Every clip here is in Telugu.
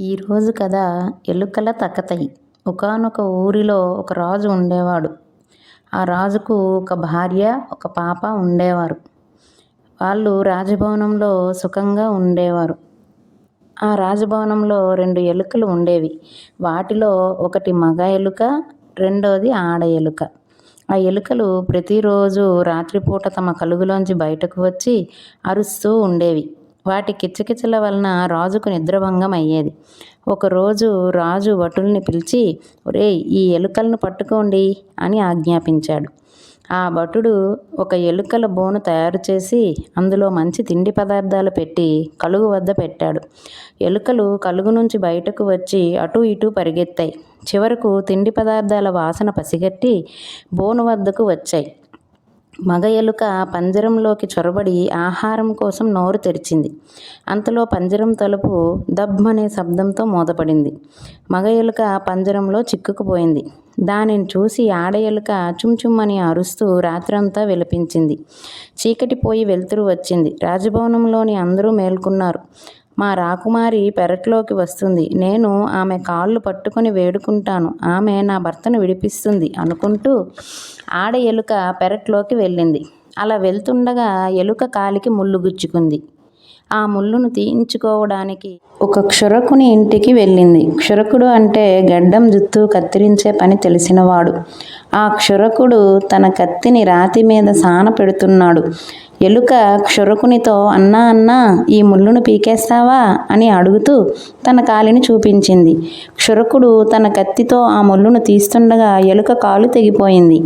ఈరోజు కథ ఎలుకల తకతై ఒకానొక ఊరిలో ఒక రాజు ఉండేవాడు. ఆ రాజుకు ఒక భార్య ఒక పాప ఉండేవారు. వాళ్ళు రాజభవనంలో సుఖంగా ఉండేవారు. ఆ రాజభవనంలో రెండు ఎలుకలు ఉండేవి. వాటిలో ఒకటి మగ ఎలుక రెండోది ఆడ ఎలుక. ఆ ఎలుకలు ప్రతిరోజు రాత్రిపూట తమ కలుగులోంచి బయటకు వచ్చి అరుస్తూ ఉండేవి. వాటి కిచకిచల వలన రాజుకు నిద్రభంగం అయ్యేది. ఒకరోజు రాజు భటుల్ని పిలిచి ఒరేయ్ ఈ ఎలుకలను పట్టుకోండి అని ఆజ్ఞాపించాడు. ఆ భటుడు ఒక ఎలుకల బోను తయారు చేసి అందులో మంచి తిండి పదార్థాలు పెట్టి కలుగు వద్ద పెట్టాడు. ఎలుకలు కలుగు నుంచి బయటకు వచ్చి అటు ఇటు పరిగెత్తాయి. చివరకు తిండి పదార్థాల వాసన పసిగట్టి బోను వద్దకు వచ్చాయి. మగ ఎలుక పంజరంలోకి చొరబడి ఆహారం కోసం నోరు తెరిచింది. అంతలో పంజరం తలుపు దబ్బనే శబ్దంతో మూతపడింది మగ ఎలుక పంజరంలో చిక్కుకుపోయింది. దానిని చూసి ఆడ ఎలుక చుమ్చుమ్మని అరుస్తూ రాత్రంతా విలపించింది. చీకటి పోయి వెలుతురు వచ్చింది. రాజభవనంలోని అందరూ మేల్కొన్నారు. మా రాకుమారి పెరట్లోకి వస్తుంది. నేను ఆమె కాళ్ళు పట్టుకొని వేడుకుంటాను. ఆమె నా భర్తను విడిపిస్తుంది అనుకుంటూ ఆడ ఎలుక పెరట్లోకి వెళ్ళింది. అలా వెళ్తుండగా ఎలుక కాలికి ముళ్ళు గుచ్చుకుంది. ఆ ముళ్ళును తీయించుకోవడానికి ఒక క్షురకుని ఇంటికి వెళ్ళింది. క్షురకుడు అంటే గడ్డం జుత్తు కత్తిరించే పని తెలిసినవాడు ఆ క్షురకుడు తన కత్తిని రాతి మీద సాన పెడుతున్నాడు. ఎలుక క్షురకునితో అన్నా అన్నా ఈ ముళ్ళును పీకేస్తావా? అని అడుగుతూ తన కాలిని చూపించింది. క్షురకుడు తన కత్తితో ఆ ముళ్ళును తీస్తుండగా ఎలుక కాలు తెగిపోయింది.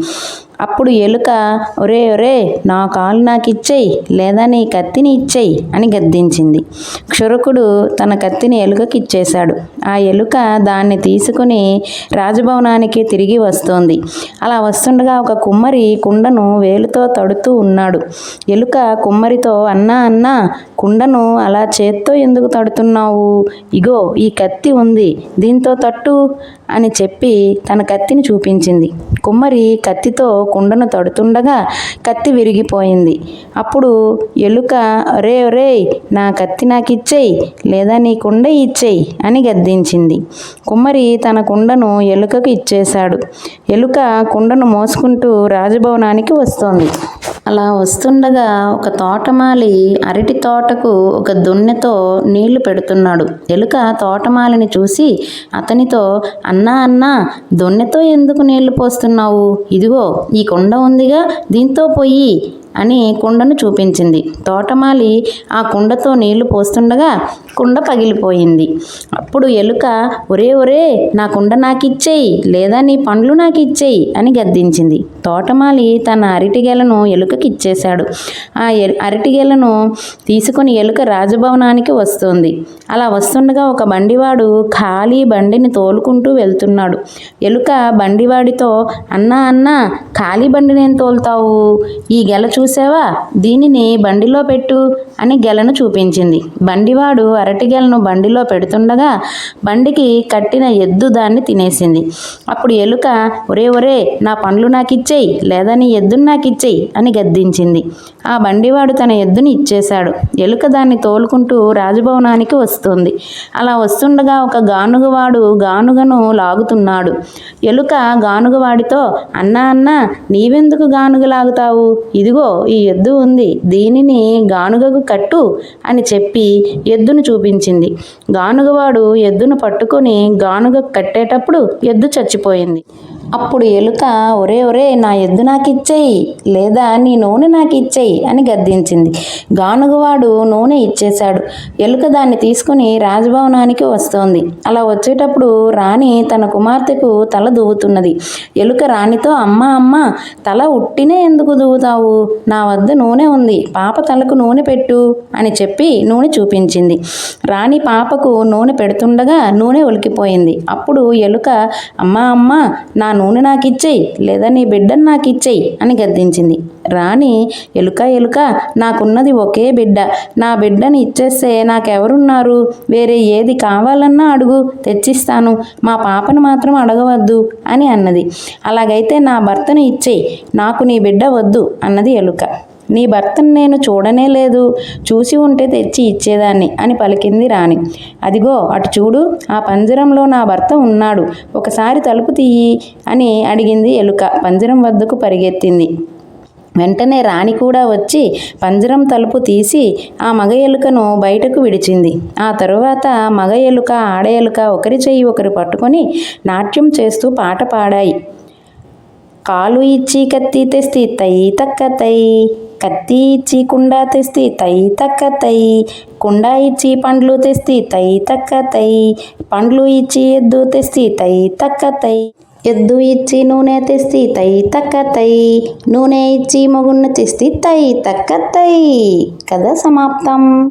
అప్పుడు ఎలుక ఒరే ఒరే నా కాలు నాకు ఇచ్చేయి లేదా నీ కత్తిని ఇచ్చేయి అని గద్దించింది. క్షురకుడు తన కత్తిని ఎలుకకి ఇచ్చేశాడు. ఆ ఎలుక దాన్ని తీసుకుని రాజభవనానికి తిరిగి వస్తోంది. అలా వస్తుండగా ఒక కుమ్మరి కుండను వేలుతో తడుతూ ఉన్నాడు. ఎలుక కుమ్మరితో అన్నా అన్నా కుండను అలా చేత్తో ఎందుకు తడుతున్నావు? ఇగో ఈ కత్తి ఉంది దీంతో తట్టు అని చెప్పి తన కత్తిని చూపించింది. కుమ్మరి కత్తితో కుండను తడుతుండగా కత్తి విరిగిపోయింది. అప్పుడు ఎలుక రే రే నా కత్తి నాకు ఇచ్చేయి లేదా నీ కుండ ఇచ్చేయి అని గద్దించింది. కుమ్మరి తన కుండను ఎలుకకు ఇచ్చేశాడు. ఎలుక కుండను మోసుకుంటూ రాజభవనానికి వస్తోంది. అలా వస్తుండగా ఒక తోటమాలి అరటి తోటకు ఒక దున్నెతో నీళ్ళు పెడుతున్నాడు. ఎలుక తోటమాలిని చూసి అతనితో అన్నా అన్నా దున్నెతో ఎందుకు నీళ్ళు పోస్తున్నావు ఇదిగో ఈ కొండ ఉందిగా దీంతో పొయ్యి అని కుండను చూపించింది. తోటమాలి ఆ కుండతో నీళ్ళు పోస్తుండగా కుండ పగిలిపోయింది. అప్పుడు ఎలుక ఒరే ఒరే నా కుండ నాకు ఇచ్చేయి లేదా నీ పండ్లు నాకు ఇచ్చేయి అని గద్దించింది. తోటమాలి తన అరటిగెలను ఎలుకకి ఇచ్చేశాడు ఆ అరటిగెలను తీసుకుని ఎలుక రాజభవనానికి వస్తుంది. అలా వస్తుండగా ఒక బండివాడు ఖాళీ బండిని తోలుకుంటూ వెళ్తున్నాడు. ఎలుక బండివాడితో అన్నా అన్నా ఖాళీ బండి నేను తోలుతావు. ఈ గెల చూ చూసావా? దీనిని బండిలో పెట్టు అని గెలను చూపించింది. బండివాడు అరటి గెలను బండిలో పెడుతుండగా బండికి కట్టిన ఎద్దు దాన్ని తినేసింది. అప్పుడు ఎలుక ఒరే ఒరే నా పండ్లు నాకు ఇచ్చేయి లేదా నీ ఎద్దును నాకు ఇచ్చేయి అని గద్దించింది. ఆ బండివాడు తన ఎద్దుని ఇచ్చేశాడు. ఎలుక దాన్ని తోలుకుంటూ రాజభవనానికి వస్తుంది. అలా వస్తుండగా ఒక గానుగవాడు గానుగను లాగుతున్నాడు. ఎలుక గానుగవాడితో అన్నా అన్నా నీవెందుకు గానుగ లాగుతావు? ఇదిగో ఈ ఎద్దు ఉంది దీనిని గానుగకు కట్టు అని చెప్పి ఎద్దును చూపించింది. గానుగవాడు ఎద్దును పట్టుకొని గానుగ కట్టేటప్పుడు ఎద్దు చచ్చిపోయింది. అప్పుడు ఎలుక ఒరే ఒరే నా ఎద్దు నాకు ఇచ్చేయి లేదా నీ నూనె నాకు ఇచ్చేయి అని గద్దించింది. గానుగవాడు నూనె ఇచ్చేశాడు. ఎలుక దాన్ని తీసుకుని రాజభవనానికి వస్తోంది. అలా వచ్చేటప్పుడు రాణి తన కుమార్తెకు తల దువ్వుతున్నది. ఎలుక రాణితో అమ్మ అమ్మ తల ఉట్టినే ఎందుకు దువ్వుతావు? నా వద్ద నూనె ఉంది. పాప తలకు నూనె పెట్టు అని చెప్పి నూనె చూపించింది. రాణి పాపకు నూనె పెడుతుండగా నూనె ఒలికిపోయింది. అప్పుడు ఎలుక అమ్మ అమ్మ నా నూనె నాకు ఇచ్చేయి లేదా నీ బిడ్డను నాకు ఇచ్చేయి అని గద్దించింది. రాణి ఎలుక ఎలుక నాకున్నది ఒకే బిడ్డ. నా బిడ్డని ఇచ్చేస్తే నాకెవరున్నారు? వేరే ఏది కావాలన్నా అడుగు తెచ్చిస్తాను. మా పాపను మాత్రం అడగవద్దు అని అన్నది. అలాగైతే నా భర్తను ఇచ్చేయి నాకు నీ బిడ్డ వద్దు అన్నది ఎలుక. నీ భర్తను నేను చూడనే లేదు. చూసి ఉంటే తెచ్చి ఇచ్చేదాన్ని అని పలికింది రాణి. అదిగో అటు చూడు ఆ పంజరంలో నా భర్త ఉన్నాడు. ఒకసారి తలుపు తీయి అని అడిగింది ఎలుక. పంజరం వద్దకు పరిగెత్తింది. వెంటనే రాణి కూడా వచ్చి పంజరం తలుపు తీసి ఆ మగ ఎలుకను బయటకు విడిచింది. ఆ తరువాత మగ ఎలుక ఆడ ఎలుక ఒకరి చెయ్యి ఒకరు పట్టుకొని నాట్యం చేస్తూ పాట పాడాయి. కాలు ఇచ్చి కత్తి తెస్తే తై తక్క తై. కత్తి ఇచ్చి కుండ తెస్తే తై తక్క తై. కుండ ఇచ్చి పండ్లు తెస్తే తై తక్క తై. పండ్లు ఇచ్చి ఎద్దు తెస్తే తై తక్క తై. ఎద్దు ఇచ్చి నూనె తెస్తే తై తక్క తై. నూనె ఇచ్చి మగున్న తెస్తే తై తక్క తై. కథ సమాప్తం.